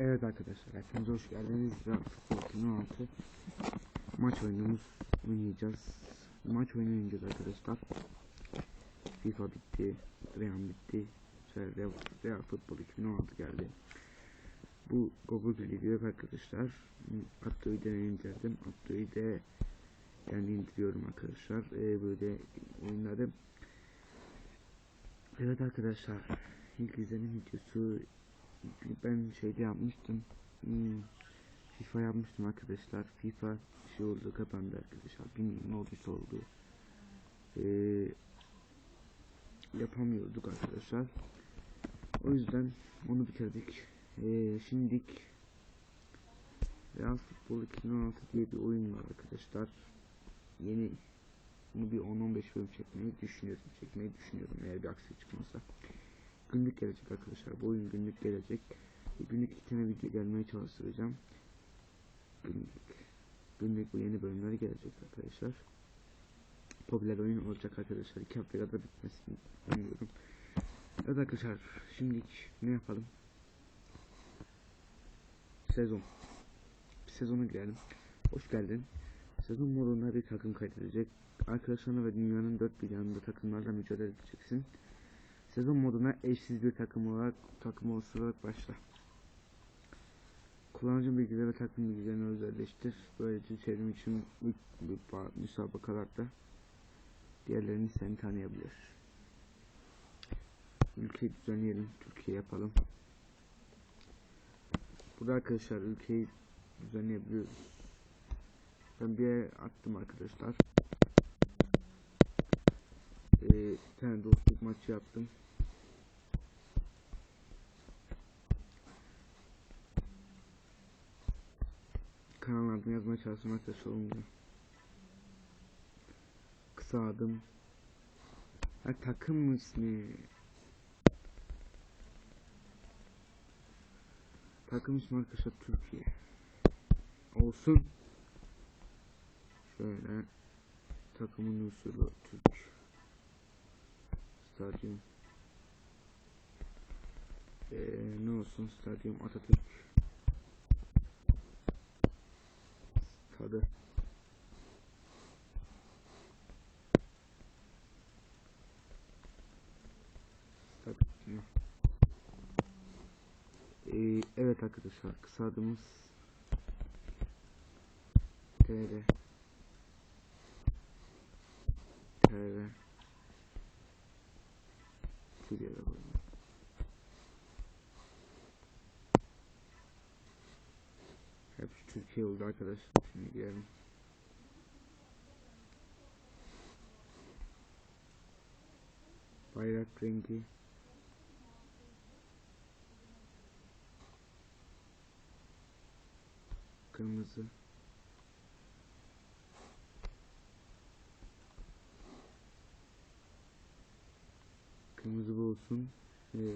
Evet arkadaşlar hepiniz hoş geldiniz. Futbol 16 maç oyunumuz oynayacağız. Maç oynayacağız arkadaşlar. FIFA bitti, Real bitti. Şey, Real, Real Futbol 2016 geldi. Bu Google yok arkadaşlar. Attığı da indirdim. Attığı da yani indiriyorum arkadaşlar. Ee, böyle oyunları. Evet arkadaşlar. İlk izlenim videosu ben şeyde yapmıştım. Hmm, FIFA yapmıştım arkadaşlar. FIFA şey oldu kapandı arkadaşlar. Bilmiyorum ne olduysa oldu. Ee, yapamıyorduk arkadaşlar. O yüzden onu bitirdik. Ee, şimdilik Real Futbol 2016 diye bir oyun var arkadaşlar. Yeni bunu bir 10-15 bölüm çekmeyi düşünüyorum. Çekmeyi düşünüyorum eğer bir aksi çıkmazsa günlük gelecek arkadaşlar. Bu oyun günlük gelecek. Günlük tane video gelmeye çalıştıracağım. Günlük. Günlük bu yeni bölümleri gelecek arkadaşlar. Popüler oyun olacak arkadaşlar. İki hafta kadar bitmesini bilmiyorum. Evet arkadaşlar şimdilik ne yapalım? Sezon. Bir sezona girelim. Hoş geldin. Sezon modunda bir takım kaydedecek. Arkadaşlarına ve dünyanın dört bir yanında takımlarla mücadele edeceksin. Sezon moduna eşsiz bir takım olarak takım oluşturarak başla. Kullanıcı bilgileri ve takım bilgilerini özelleştir. Böylece çevrim için müsabakalarda diğerlerini seni tanıyabilir. Ülkeyi düzenleyelim. Türkiye yapalım. Burada arkadaşlar ülkeyi düzenleyebiliyoruz. Ben bir attım arkadaşlar. Ee, bir tane dostluk maçı yaptım. Kanal adını yazmaya çalıştım arkadaşlar olmuyor. Kısa adım. Ha takım ismi. Takım ismi arkadaşlar Türkiye. Olsun. Şöyle. Takımın usulü Türk. Stadyum. Ee, ne olsun stadyum Atatürk. Stadyum. Ee, evet arkadaşlar kısa adımız TR Türkiye oldu arkadaşlar. Şimdi girelim. Bayrak rengi kırmızı kırmızı bu olsun ve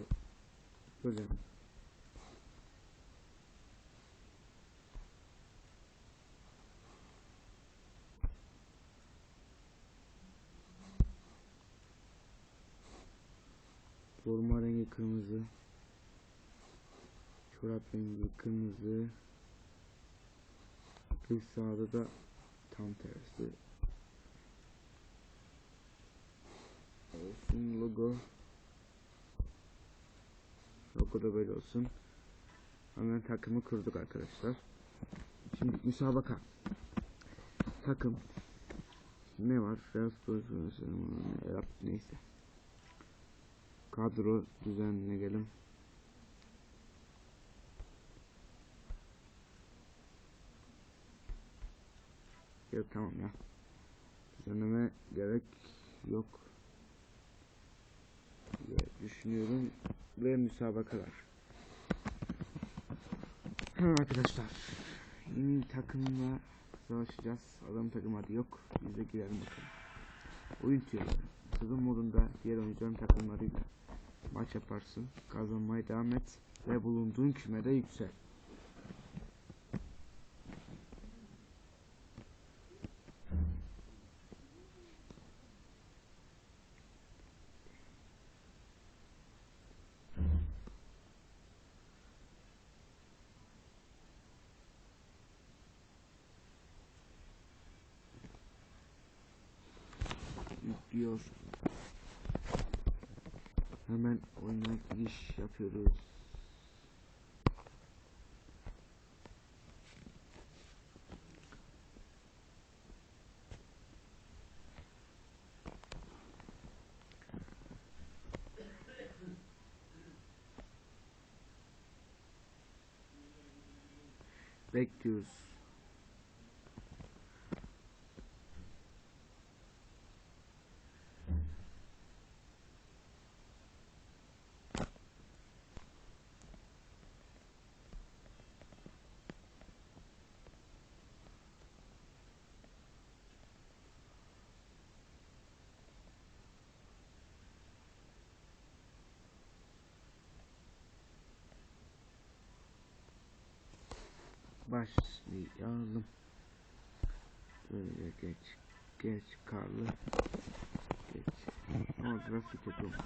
böyle forma rengi kırmızı. Çorap rengi kırmızı. Bir sağda da tam tersi. Olsun logo. Logo da böyle olsun. Hemen takımı kurduk arkadaşlar. Şimdi müsabaka. Takım. Ne var? Real Spor neyse kadro düzenleyelim yok tamam ya. Düzenleme gerek yok. Diye düşünüyorum. Ve müsabakalar arkadaşlar. Yeni takımla savaşacağız. Adam takım adı yok. Biz de girelim bakalım. Oyun tüyoları sezon modunda diğer oyuncuların takımlarıyla maç yaparsın, kazanmaya devam et ve bulunduğun kümede yüksel. yüklüyor. Hemen oyuna giriş yapıyoruz. Bekliyoruz. Başlayalım. Böyle geç. Geç karlı. Geç. Ama grafik yapıyorum.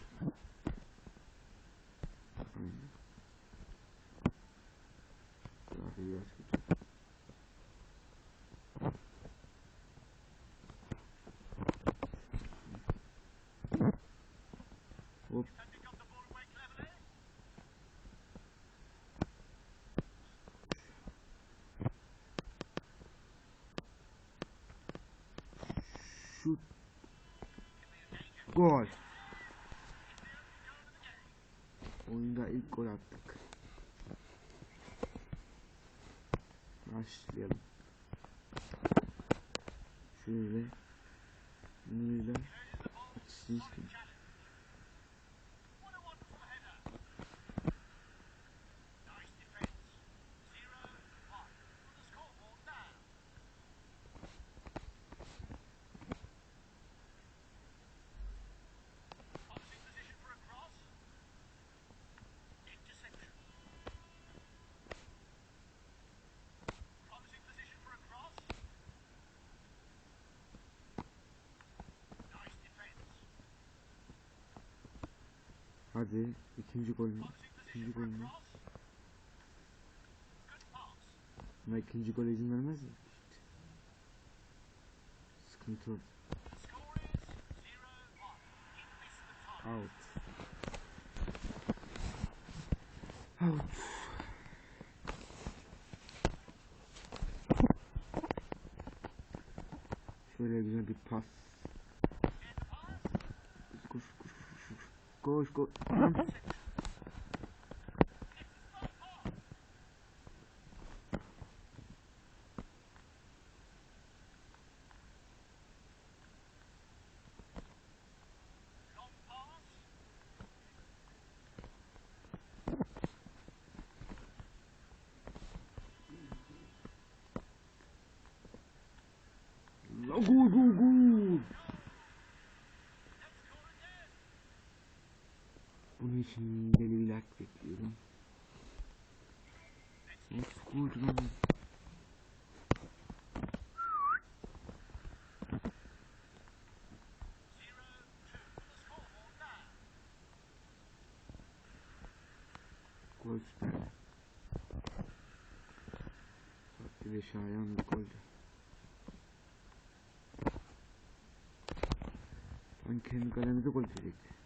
Gol. Oyunda ilk gol attık. Başlayalım. Şöyle. Böyle. Açısını istiyorum. Hadi ikinci gol mü? İkinci gol mü? Ama ikinci gole izin vermez mi? Sıkıntı oldu. Out. Out. Şöyle güzel bir pas. koş koş. Go, go, go. İçin deli bir like bekliyorum. Gol lan? Gol süper. Tatlı ve şayan bir goldü. Ben kendi kalemize gol çekecekti.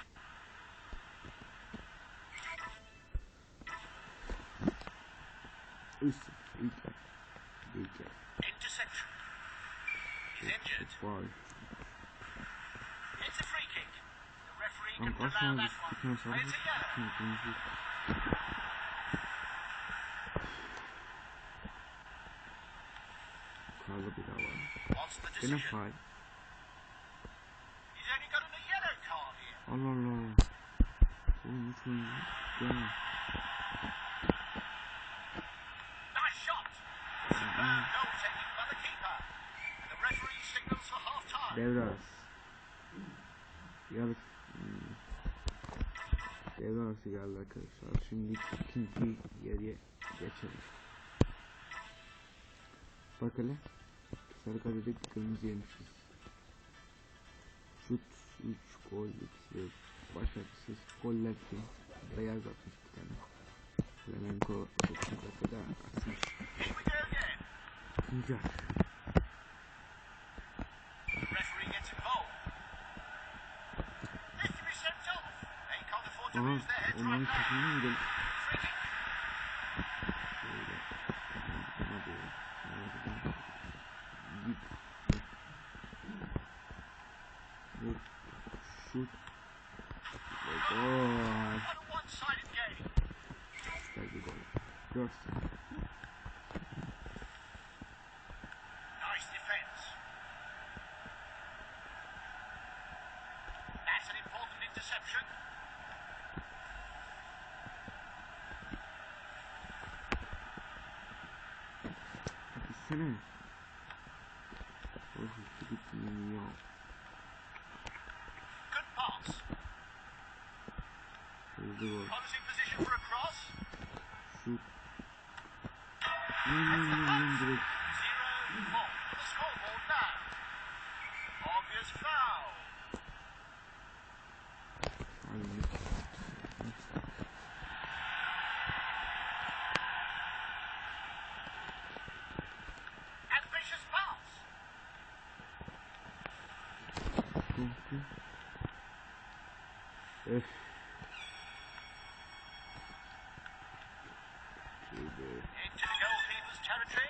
Listen, He's injured. It's a free kick. The referee can allow that one. Play it together. I'll that one. What's the decision? He's only got a yellow card here. Oh, no, no. Oh. Yeah. Devre arası. Yarı hmm. Devre arası geldi arkadaşlar. Şimdi ikinci yarıya geçelim. Bak hele. Sarı kadedik kırmızı yemişiz. Şut 3 gol ikisi başarısız goller kim? Beyaz atmış bir tane. Flamenco 9 dakikada atmış. Here Aha onların gidelim? Good pass. Promising position for a cross. Shoot. Zero four. The scoreboard now. Obvious foul.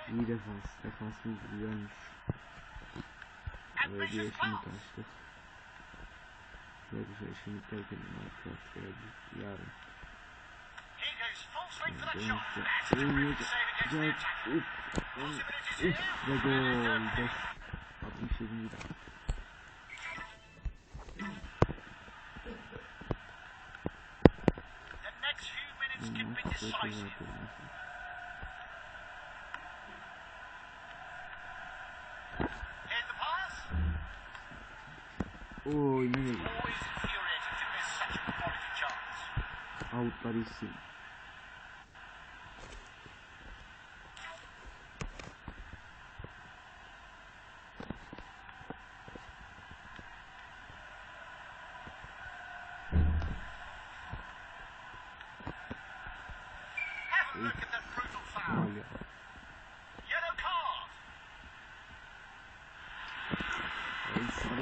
Mira, Vance, está com 15 anos. Eu odeio esse mutástico. Logo já este mutástico animal é que eu quero desviar. Então, the next few minutes can be decisive. Oy ne geldi? Always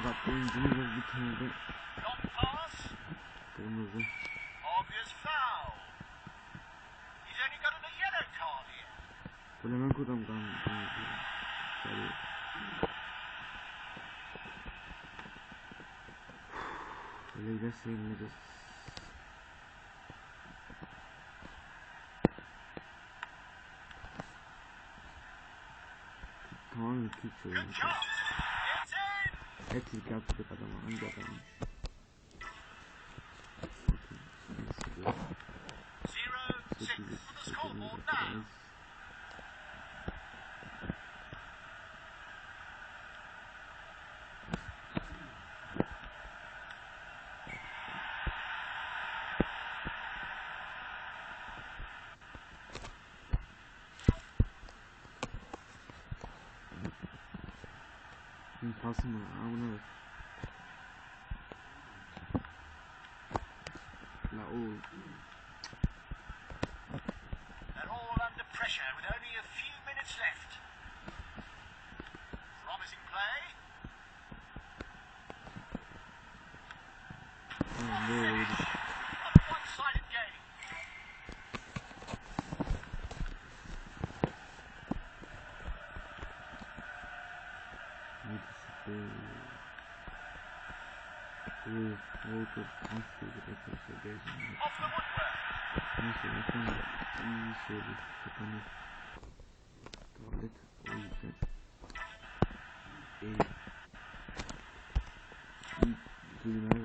about benzene the pass. Good movie. Obvious foul. He's only got a yellow card here. 그러면 그 정도 하면 원래 이랬어 있는 게 당황을 느끼죠. Evet rüzgar tutup adamı? Zero six the scoreboard. Kasım amına. La oğlum. Uuu. Oldu. Nasıl bir arkadaşlar gezdim. Off the woodwork. Neyse efendim. İyi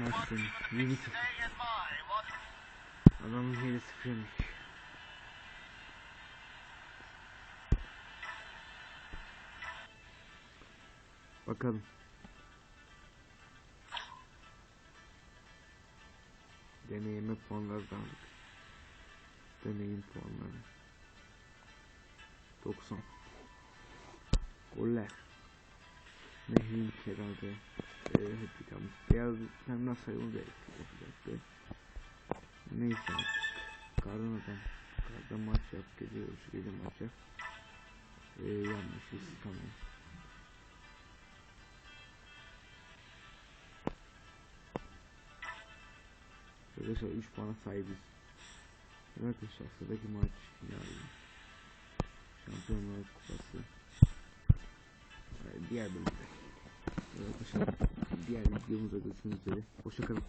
my one. Adamın heli sıfırmış. Bakalım. Deneyime puanları da aldık. Deneyim puanları. 90. Goller. Nehrin herhalde. Ee, hep bir tane. Beyaz tane daha sayımı da yapacaktı. Neyse. Kardan adam. Maç yap. Gece görüşü gece maç yap. Ee, yanmışız. Tamam. Arkadaşlar 3 puana sahibiz. Arkadaşlar sıradaki maç yarın. Şampiyonlar Kupası. Ee, Diğer bölümde. Arkadaşlar diğer videomuzda görüşmek üzere. Hoşçakalın.